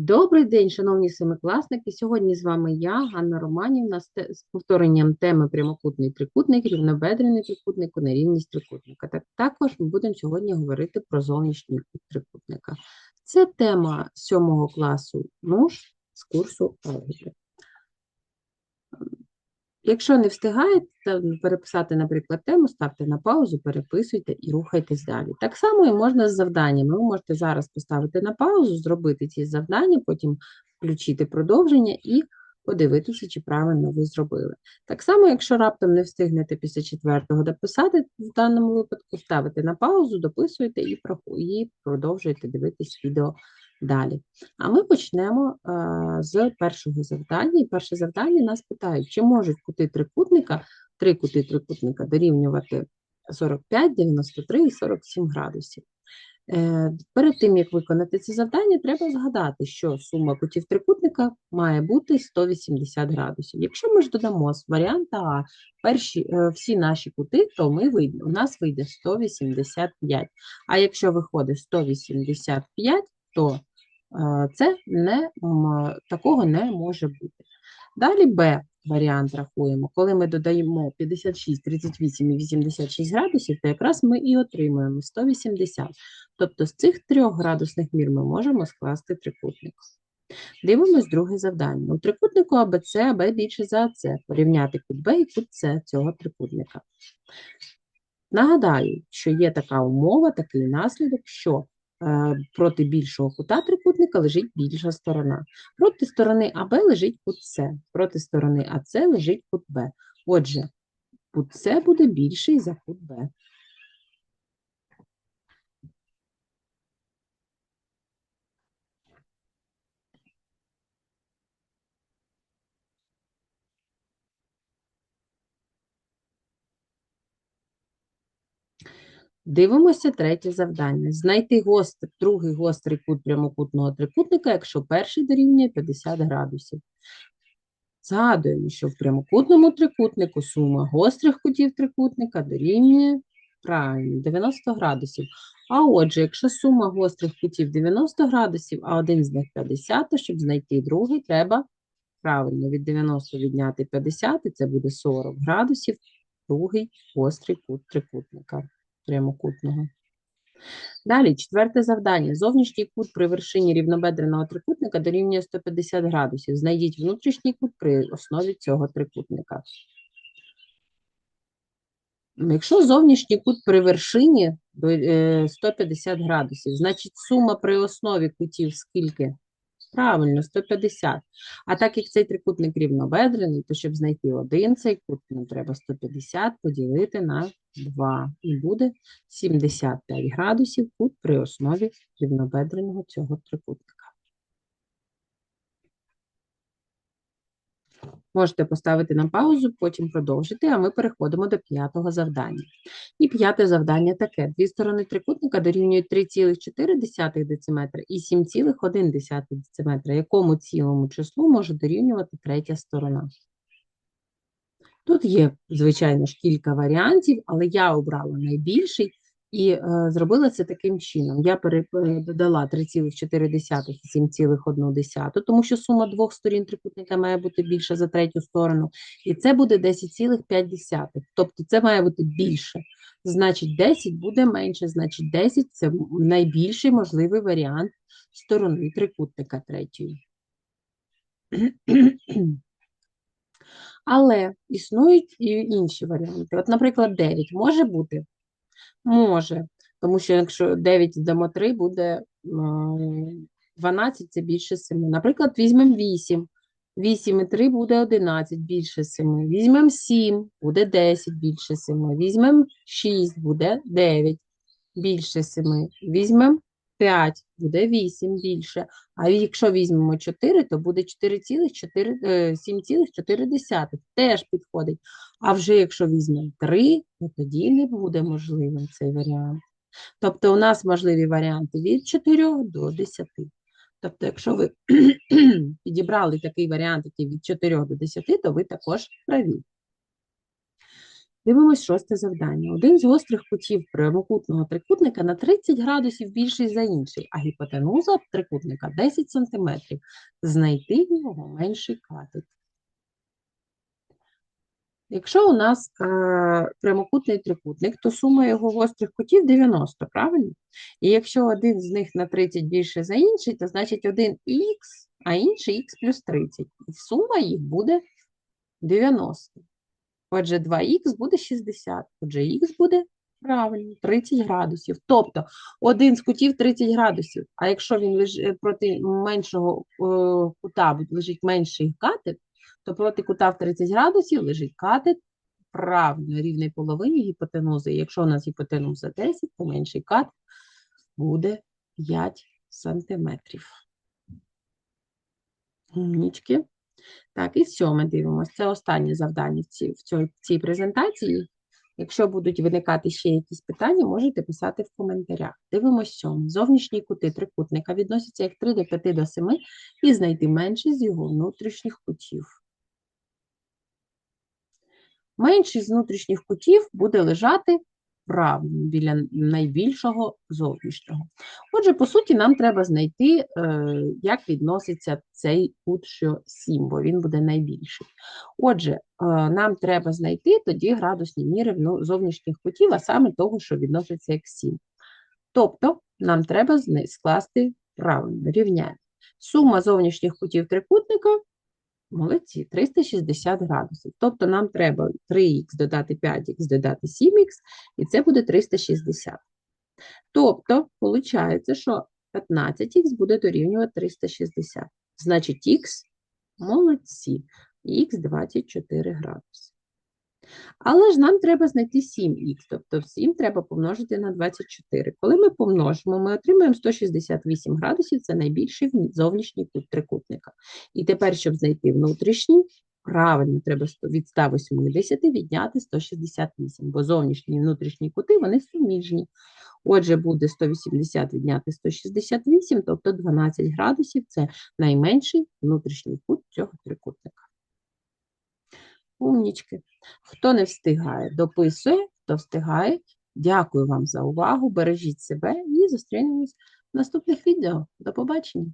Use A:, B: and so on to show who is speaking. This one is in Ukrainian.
A: Добрий день, шановні семикласники. Сьогодні з вами я, Ганна Романівна, з повторенням теми прямокутний трикутник, рівнобедрений трикутник, нерівність трикутника. Так, також ми будемо сьогодні говорити про зовнішній кут трикутника. Це тема сьомого класу НУШ з курсу алгебри. Якщо не встигаєте переписати, наприклад, тему, ставте на паузу, переписуйте і рухайтесь далі. Так само і можна з завданнями. Ви можете зараз поставити на паузу, зробити ці завдання, потім включити продовження і подивитися, чи правильно ви зробили. Так само, якщо раптом не встигнете після четвертого дописати, в даному випадку ставите на паузу, дописуєте і продовжуєте дивитись відео далі. А ми почнемо а, з першого завдання. І перше завдання нас питають, чи можуть кути трикутника, три кути трикутника дорівнювати 45, 93 і 47 градусів. Е, Перед тим, як виконати це завдання, треба згадати, що сума кутів трикутника має бути 180 градусів. Якщо ми ж додамо з варіанта А перші, е, всі наші кути, то ми вийде, у нас вийде 185. А якщо виходить 185, то е, це не, такого не може бути. Далі Б варіант рахуємо. Коли ми додаємо 56, 38 і 86 градусів, то якраз ми і отримуємо 180. Тобто з цих трьох градусних мір ми можемо скласти трикутник. Дивимось друге завдання. У трикутнику АБЦ АБ більше за АЦ. Порівняти кут Б і кут С цього трикутника. Нагадаю, що є така умова, такий наслідок, що проти більшого кута трикутника лежить більша сторона. Проти сторони АБ лежить кут С, проти сторони АС лежить кут Б. Отже, кут С буде більший за кут Б. Дивимося третє завдання. Знайти гостр, другий гострий кут прямокутного трикутника, якщо перший дорівнює 50 градусів. Згадуємо, що в прямокутному трикутнику сума гострих кутів трикутника дорівнює правильно 90 градусів. А отже, якщо сума гострих кутів 90 градусів, а один з них 50, то щоб знайти другий, треба правильно від 90 відняти 50, і це буде 40 градусів, другий гострий кут трикутника прямокутного. Далі, четверте завдання. Зовнішній кут при вершині рівнобедреного трикутника дорівнює 150 градусів. Знайдіть внутрішній кут при основі цього трикутника. Якщо зовнішній кут при вершині до- е, 150 градусів, значить сума при основі кутів скільки? Правильно, 150. А так як цей трикутник рівнобедрений, то щоб знайти один цей кут, нам треба 150 поділити на 2. І буде 75 градусів кут при основі рівнобедреного цього трикутника. Можете поставити на паузу, потім продовжити, а ми переходимо до п'ятого завдання. І п'яте завдання таке. Дві сторони трикутника дорівнюють 3,4 дециметра і 7,1 дециметра. Якому цілому числу може дорівнювати третя сторона? Тут є, звичайно ж, кілька варіантів, але я обрала найбільший і е, зробила це таким чином. Я е, додала 3,4 і 7,1, тому що сума двох сторін трикутника має бути більша за третю сторону, і це буде 10,5. Тобто це має бути більше. Значить, 10 буде менше, значить 10 – це найбільший можливий варіант сторони трикутника третьої. Але існують і інші варіанти. От, наприклад, 9 може бути? Може, тому що якщо 9 додамо 3, буде м, 12, це більше 7. Наприклад, візьмемо 8. 8 і 3 буде 11, більше 7. Візьмемо 7, буде 10, більше 7. Візьмемо 6, буде 9, більше 7. Візьмемо 5, буде 8, більше. А якщо візьмемо 4, то буде 4,4, е, 7,4, теж підходить. А вже якщо візьмемо 3, то тоді не буде можливим цей варіант. Тобто у нас можливі варіанти від 4 до 10. Тобто, якщо ви підібрали такий варіант, який від 4 до 10, то ви також праві. Дивимось шосте завдання. Один з гострих кутів прямокутного трикутника на 30 градусів більший за інший, а гіпотенуза трикутника 10 см. Знайти його менший катет. Якщо у нас е, прямокутний трикутник, то сума його гострих кутів 90, правильно? І якщо один з них на 30 більше за інший, то значить один х, а інший х плюс 30. І сума їх буде 90. Отже, 2х буде 60. Отже, х буде правильно 30 градусів. Тобто один з кутів 30 градусів. А якщо він лежить проти меншого е, кута лежить менший катет, то проти кута в 30 градусів лежить катет правильно рівний половині гіпотенузи. Якщо у нас гіпотенуза 10, то менший кат буде 5 сантиметрів. Умнічки. Так, і сьоме дивимося. Це останнє завдання в цій, в цій, презентації. Якщо будуть виникати ще якісь питання, можете писати в коментарях. Дивимось сьоме. Зовнішні кути трикутника відносяться як 3 до 5 до 7 і знайти менший з його внутрішніх кутів. Менший з внутрішніх кутів буде лежати правильно біля найбільшого зовнішнього. Отже, по суті, нам треба знайти, е, як відноситься цей кут, що 7, бо він буде найбільший. Отже, е, нам треба знайти тоді градусні міри зовнішніх кутів, а саме того, що відноситься як 7. Тобто, нам треба скласти правильно, рівняння. Сума зовнішніх кутів трикутника Молодці, 360 градусів. Тобто нам треба 3х додати 5х додати 7х, і це буде 360. Тобто, виходить, що 15х буде дорівнювати 360. Значить, х молодці, х 24 градуси. Але ж нам треба знайти 7х, тобто 7 треба помножити на 24. Коли ми помножимо, ми отримаємо 168 градусів, це найбільший зовнішній кут трикутника. І тепер, щоб знайти внутрішній, правильно, треба від 180 відняти 168, бо зовнішні і внутрішні кути, вони суміжні. Отже, буде 180 відняти 168, тобто 12 градусів, це найменший внутрішній кут цього трикутника. Умнічки. Хто не встигає, дописує, хто встигає. Дякую вам за увагу, бережіть себе і зустрінемось в наступних відео. До побачення!